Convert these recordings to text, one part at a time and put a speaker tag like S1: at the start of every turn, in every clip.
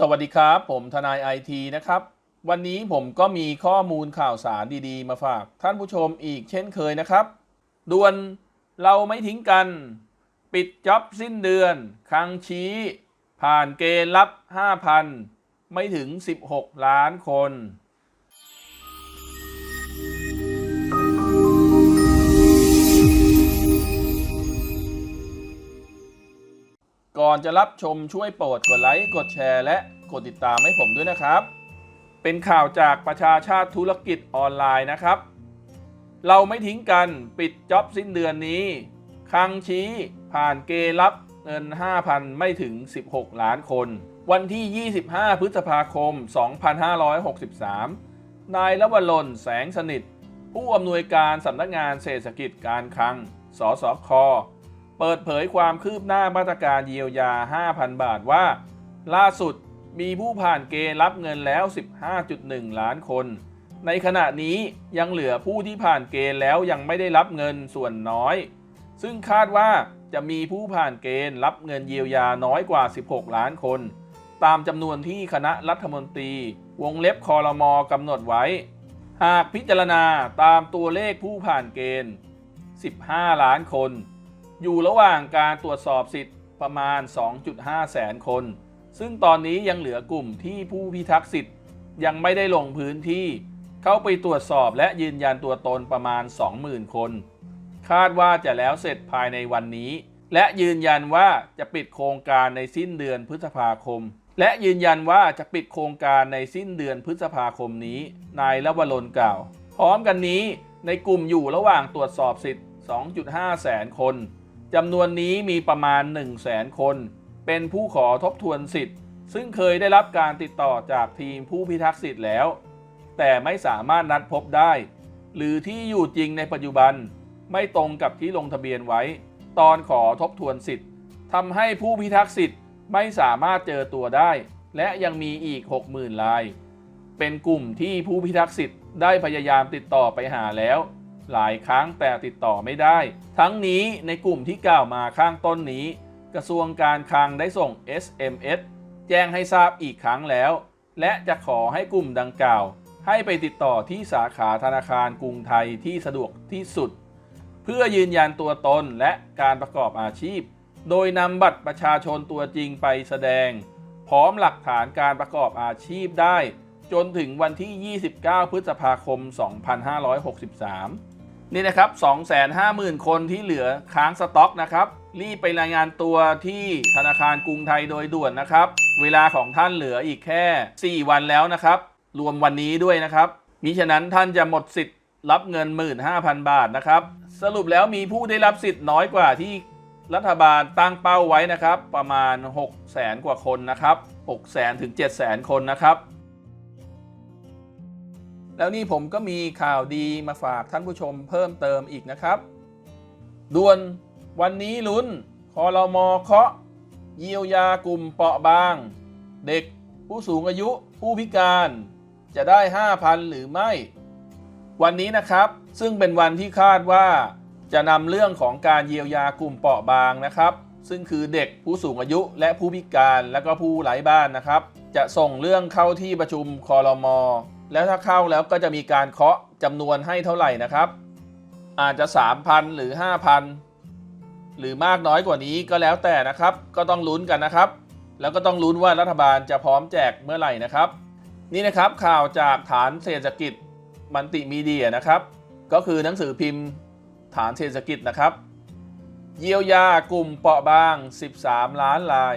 S1: สวัสดีครับ ผมทนายไอทีนะครับ วันนี้ผมก็มีข้อมูลข่าวสารดีๆ มาฝากท่านผู้ชมอีกเช่นเคยนะครับด่วนเราไม่ทิ้งกัน ปิดจ็อบสิ้นเดือนครั้งชี้ ผ่านเกณฑ์รับ 5,000 ไม่ถึง 16 ล้านคน อนจะรับชมช่วยโปรดกดไลค์กดแชร์ และกดติดตามให้ผมด้วยนะครับ เป็นข่าวจากประชาชาติธุรกิจออนไลน์นะครับ เราไม่ทิ้งกันปิดจ็อบสิ้นเดือนนี้คังชี้ผ่านเกรับเงิน 5,000 ไม่ถึง 16 ล้านคน วันที่ 25 พฤษภาคม 2563 นายละวรนแสงสนิท ผู้อำนวยการสำนักงานเศรษฐกิจการคลัง สสค เปิดเผยความคืบหน้ามาตรการเยียวยา 5,000 บาทว่า ล่าสุดมีผู้ผ่านเกณฑ์รับเงินแล้ว 15.1 ล้านคน ในขณะนี้ยังเหลือผู้ที่ผ่านเกณฑ์แล้วยังไม่ได้รับเงินส่วนน้อย ซึ่งคาดว่าจะมีผู้ผ่านเกณฑ์รับเงินเยียวยาน้อยกว่า 16 ล้านคน ตามจำนวนที่คณะรัฐมนตรี วงเล็บคอรมอกำหนดไว้ หากพิจารณาตามตัวเลขผู้ผ่านเกณฑ์ 15 ล้านคน อยู่ระหว่างการตรวจสอบสิทธิ์ประมาณ 2.5 แสนคน ซึ่งตอนนี้ยังเหลือกลุ่มที่ผู้พิทักษ์สิทธิ์ยังไม่ได้ลงพื้นที่ เข้าไปตรวจสอบและยืนยันตัวตนประมาณ 20,000 คน คาดว่าจะแล้วเสร็จภายในวันนี้ และยืนยันว่าจะปิดโครงการในสิ้นเดือนพฤษภาคม และยืนยันว่าจะปิดโครงการในสิ้นเดือนพฤษภาคมนี้ นายละวรนกล่าว พร้อมกันนี้ในกลุ่มอยู่ระหว่างตรวจสอบสิทธิ์ 2.5 แสนคน จำนวนนี้มีประมาณ 1 0 0 0 0แสนคน เป็นผู้ขอทบทวนสิทธิ์ ซึ่งเคยได้รับการติดต่อจากทีมผู้พิทักษ์สิทธิ์แล้ว แต่ไม่สามารถนัดพบได้ หรือที่อยู่จริงในปัจจุบัน ไม่ตรงกับที่ลงทะเบียนไว้ ตอนขอทบทวนสิทธิ์ทำให้ผู้พิทักษ์สิทธิ์ไม่สามารถเจอตัวได้ และยังมีอีก 60,000ราย เป็นกลุ่มที่ผู้พิทักษ์สิทธิ์ได้พยายามติดต่อไปหาแล้ว หลายครั้งแต่ติดต่อไม่ได้ ทั้งนี้ในกลุ่มที่กล่าวมาข้างต้นนี้ กระทรวงการคลังได้ส่ง SMS แจ้งให้ทราบอีกครั้งแล้ว และจะขอให้กลุ่มดังกล่าว ให้ไปติดต่อที่สาขาธนาคารกรุงไทยที่สะดวกที่สุด เพื่อยืนยันตัวตนและการประกอบอาชีพ โดยนำบัตรประชาชนตัวจริงไปแสดง พร้อมหลักฐานการประกอบอาชีพได้จนถึงวันที่ 29 พฤษภาคม 2563 นี่นะครับ 250,000 คนที่เหลือค้างสต็อกนะครับ รีบไปรายงานตัวที่ธนาคารกรุงไทยโดยด่วนนะครับ เวลาของท่านเหลืออีกแค่ 4 วันแล้วนะครับ รวมวันนี้ด้วยนะครับ มิฉะนั้นท่านจะหมดสิทธิ์รับเงิน 15,000 บาทนะครับ สรุปแล้วมีผู้ได้รับสิทธิ์น้อยกว่าที่รัฐบาลตั้งเป้าไว้นะครับ ประมาณ 6 0แสนกว่าคนนะครับ6 0แสนถึง 7 0แสนคนนะครับ แล้วนี่ผมก็มีข่าวดีมาฝากท่านผู้ชมเพิ่มเติมอีกนะครับ ด่วนวันนี้ลุ้นคอรมอเคาะเยียวยากลุ่มเปราะบาง เด็กผู้สูงอายุผู้พิการจะได้ 5,000 หรือไม่ วันนี้นะครับซึ่งเป็นวันที่คาดว่าจะนำเรื่องของการเยียวยากลุ่มเปราะบางนะครับ ซึ่งคือเด็กผู้สูงอายุและผู้พิการและก็ผู้ไร้บ้านนะครับ จะส่งเรื่องเข้าที่ประชุมคอรมอ แล้วถ้าเข้าแล้วก็จะมีการเคาะจำนวนให้เท่าไหร่นะครับ อาจจะ 3,000 หรือ 5,000 หรือมากน้อยกว่านี้ก็แล้วแต่นะครับ ก็ต้องลุ้นกันนะครับ แล้วก็ต้องลุ้นว่ารัฐบาลจะพร้อมแจกเมื่อไหร่นะครับ นี่นะครับข่าวจากฐานเศรษฐกิจมันติมีเดียนะครับ ก็คือหนังสือพิมพ์ฐานเศรษฐกิจนะครับ เยียวยากลุ่มเปราะบาง 13 ล้านราย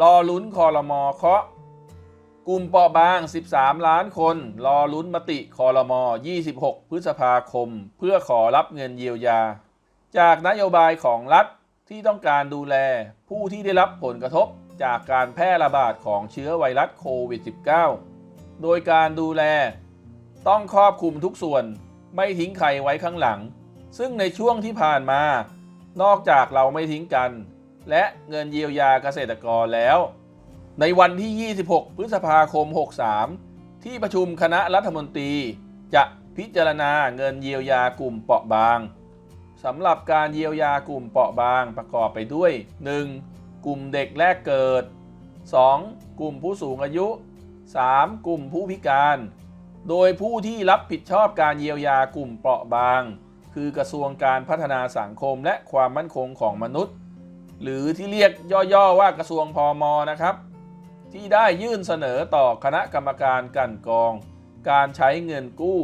S1: รอลุ้นคอรมอเคาะ กลุ่มเปราะบาง 13 ล้านคน รอลุ้นมติคอรมอ26 พฤษภาคม เพื่อขอรับเงินเยียวยา จากนโยบายของรัฐที่ต้องการดูแล ผู้ที่ได้รับผลกระทบจากการแพร่ระบาดของเชื้อไวรัสโควิด -19 โดยการดูแล ต้องครอบคลุมทุกส่วนไม่ทิ้งใครไว้ข้างหลัง ซึ่งในช่วงที่ผ่านมา นอกจากเราไม่ทิ้งกัน และเงินเยียวยาเกษตรกรแล้ว ในวันที่ 26 พฤษภาคม 63 ที่ประชุมคณะรัฐมนตรี จะพิจารณาเงินเยียวยากลุ่มเปราะบางสำหรับการเยียวยากลุ่มเปราะบางประกอบไปด้วย 1. กลุ่มเด็กแรกเกิด 2. กลุ่มผู้สูงอายุ 3. กลุ่มผู้พิการ โดยผู้ที่รับผิดชอบการเยียวยากลุ่มเปราะบาง คือกระทรวงการพัฒนาสังคมและความมั่นคงของมนุษย์ หรือที่เรียกย่อๆว่ากระทรวงพอมนะครับ ที่ได้ยื่นเสนอต่อคณะกรรมการกันกอง การใช้เงินกู้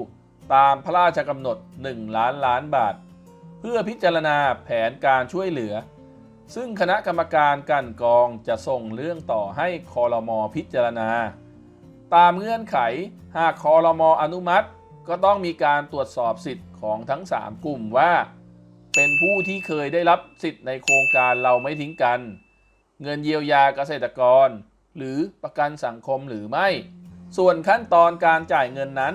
S1: ตามพระราชกำหนด 1 ล้านล้านบาท เพื่อพิจารณาแผนการช่วยเหลือ ซึ่งคณะกรรมการกันกองจะส่งเรื่องต่อให้คอรมอพิจารณา ตามเงื่อนไขหากคอรมออนุมัติก็ต้องมีการตรวจสอบสิทธิ์ของทั้ง 3 กลุ่มว่า เป็นผู้ที่เคยได้รับสิทธิ์ในโครงการเราไม่ทิ้งกัน เงินเยียวยาเกษตรกร หรือประกันสังคมหรือไม่ ส่วนขั้นตอนการจ่ายเงินนั้น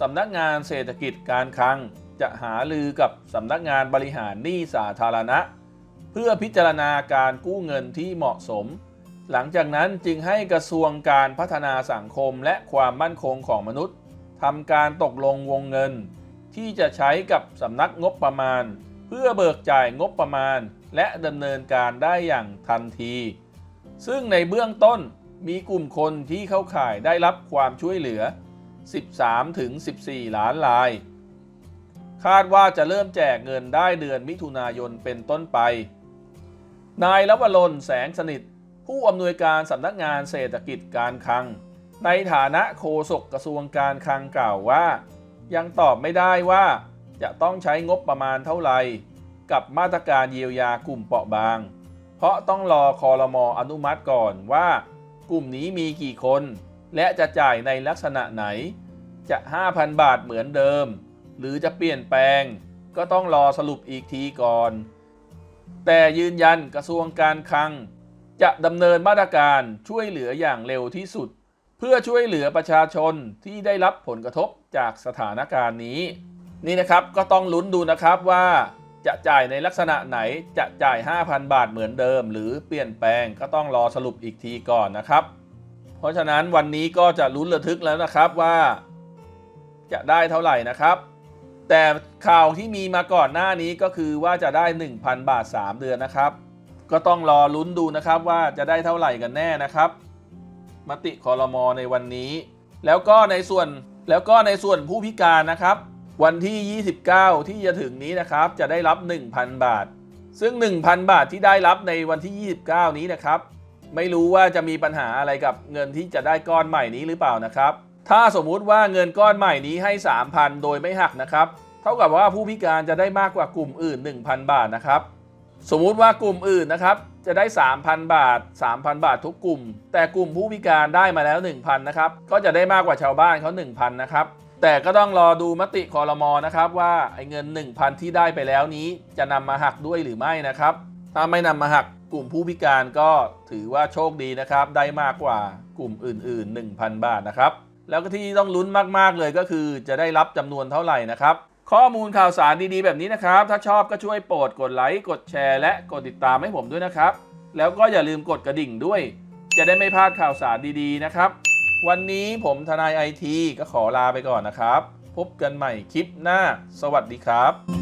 S1: สำนักงานเศรษฐกิจการคลัง จะหาลือกับสำนักงานบริหารหนี้สาธารณะ เพื่อพิจารณาการกู้เงินที่เหมาะสม หลังจากนั้นจึงให้กระทรวงการพัฒนาสังคมและความมั่นคงของมนุษย์ทำการตกลงวงเงิน ที่จะใช้กับสำนักงบประมาณ เพื่อเบิกจ่ายงบประมาณ และดำเนินการได้อย่างทันที ซึ่งในเบื้องต้นมีกลุ่มคนที่เข้าข่ายได้รับความช่วยเหลือ 13ถึง14 ล้านราย คาดว่าจะเริ่มแจกเงินได้เดือนมิถุนายนเป็นต้นไป นายลวรนแสงสนิท ผู้อำนวยการสำนักงานเศรษฐกิจการคลัง ในฐานะโฆษกกระทรวงการคลังกล่าวว่า ยังตอบไม่ได้ว่าจะต้องใช้งบประมาณเท่าไหร่กับมาตรการเยียวยากลุ่มเปราะบาง เพราะต้องรอคอรมออนุมัติก่อนว่ากลุ่มนี้มีกี่คน และจะจ่ายในลักษณะไหน จะ 5,000 บาทเหมือนเดิม หรือจะเปลี่ยนแปลง ก็ต้องรอสรุปอีกทีก่อน แต่ยืนยันกระทรวงการคลัง จะดำเนินมาตรการช่วยเหลืออย่างเร็วที่สุด เพื่อช่วยเหลือประชาชนที่ได้รับผลกระทบจากสถานการณ์นี้ นี่นะครับก็ต้องลุ้นดูนะครับว่า จะจ่ายในลักษณะไหนจะจ่าย 5,000 บาทเหมือนเดิม หรือเปลี่ยนแปลงก็ต้องรอสรุปอีกทีก่อนนะครับ เพราะฉะนั้นวันนี้ก็จะลุ้นระทึกแล้วนะครับว่า จะได้เท่าไหร่นะครับ แต่ข่าวที่มีมาก่อนหน้านี้ก็คือว่าจะได้ 1,000 บาท 3 เดือนนะครับ ก็ต้องรอลุ้นดูนะครับว่าจะได้เท่าไหร่กันแน่นะครับมติคอรมอในวันนี้ แล้วก็ในส่วนแล้วก็ในส่วนผู้พิการนะครับ วันที่ 29 ที่จะถึงนี้นะครับ จะได้รับ 1,000 บาท ซึ่ง 1,000 บาทที่ได้รับในวันที่ 29 นี้นะครับ ไม่รู้ว่าจะมีปัญหาอะไรกับเงินที่จะได้ก้อนใหม่นี้หรือเปล่านะครับ ถ้าสมมุติว่าเงินก้อนใหม่นี้ให้ 3,000 โดยไม่หักนะครับ เท่ากับว่าผู้พิการจะได้มากกว่ากลุ่มอื่น 1,000 บาทนะครับ สมมุติว่ากลุ่มอื่นนะครับ จะได้ 3,000 บาท 3,000 บาททุกกลุ่ม แต่กลุ่มผู้พิการได้มาแล้ว 1,000 นะครับ ก็จะได้มากกว่าชาวบ้านเขา1,000 นะครับ แต่ก็ต้องรอดูมติคอรมอนะครับว่าไอ้เงิน 1,000 ที่ได้ไปแล้วนี้ จะนำมาหักด้วยหรือไม่นะครับ ถ้าไม่นำมาหักกลุ่มผู้พิการก็ถือว่าโชคดีนะครับ ได้มากกว่ากลุ่มอื่น ๆ 1,000 บาทนะครับ แล้วก็ที่ต้องลุ้นมากๆเลยก็คือจะได้รับจำนวนเท่าไหร่นะครับ ข้อมูลข่าวสารดีๆ แบบนี้นะครับ ถ้าชอบก็ช่วยโปรดกดไลค์กดแชร์ และกดติดตามให้ผมด้วยนะครับ แล้วก็อย่าลืมกดกระดิ่งด้วย จะได้ไม่พลาดข่าวสารดีๆนะครับ วันนี้ผมทนายไอทีก็ขอลาไปก่อนนะครับ พบกันใหม่คลิปหน้า สวัสดีครับ